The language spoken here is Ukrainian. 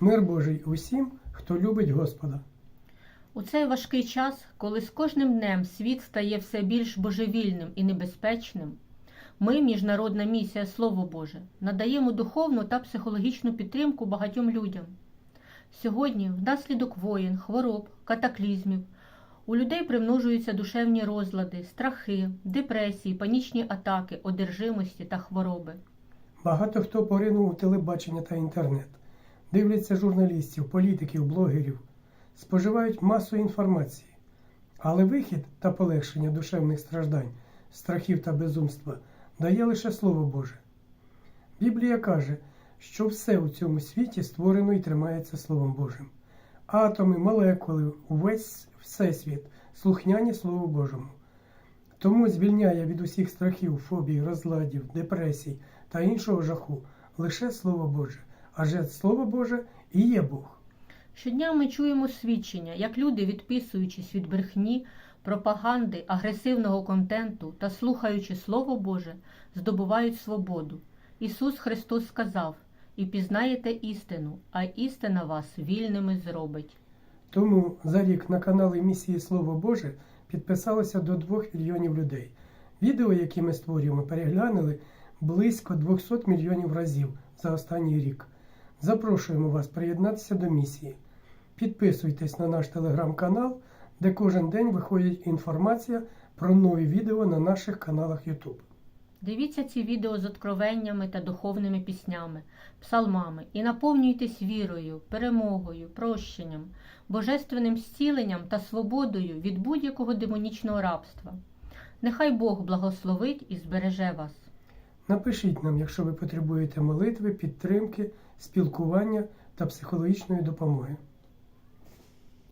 Мир Божий усім, хто любить Господа. У цей важкий час, коли з кожним днем світ стає все більш божевільним і небезпечним, ми, Міжнародна місія Слово Боже, надаємо духовну та психологічну підтримку багатьом людям. Сьогодні, внаслідок воєн, хвороб, катаклізмів, у людей примножуються душевні розлади, страхи, депресії, панічні атаки, одержимості та хвороби. Багато хто поринув у телебачення та інтернет, дивляться журналістів, політиків, блогерів, споживають масу інформації. Але вихід та полегшення душевних страждань, страхів та безумства дає лише Слово Боже. Біблія каже, що все у цьому світі створено і тримається Словом Божим. Атоми, молекули, увесь всесвіт слухняні Слову Божому. Тому звільняє від усіх страхів, фобій, розладів, депресій та іншого жаху лише Слово Боже. Адже Слово Боже і є Бог. Щодня ми чуємо свідчення, як люди, відписуючись від брехні, пропаганди, агресивного контенту та слухаючи Слово Боже, здобувають свободу. Ісус Христос сказав: І пізнаєте істину, а істина вас вільними зробить. Тому за рік на канали місії Слово Боже підписалося до 2 мільйонів людей. Відео, які ми створюємо, переглянули близько 200 мільйонів разів за останній рік. Запрошуємо вас приєднатися до місії. Підписуйтесь на наш телеграм-канал, де кожен день виходить інформація про нові відео на наших каналах YouTube. Дивіться ці відео з откровеннями та духовними піснями, псалмами і наповнюйтесь вірою, перемогою, прощенням, божественним зціленням та свободою від будь-якого демонічного рабства. Нехай Бог благословить і збереже вас. Напишіть нам, якщо ви потребуєте молитви, підтримки, спілкування та психологічної допомоги.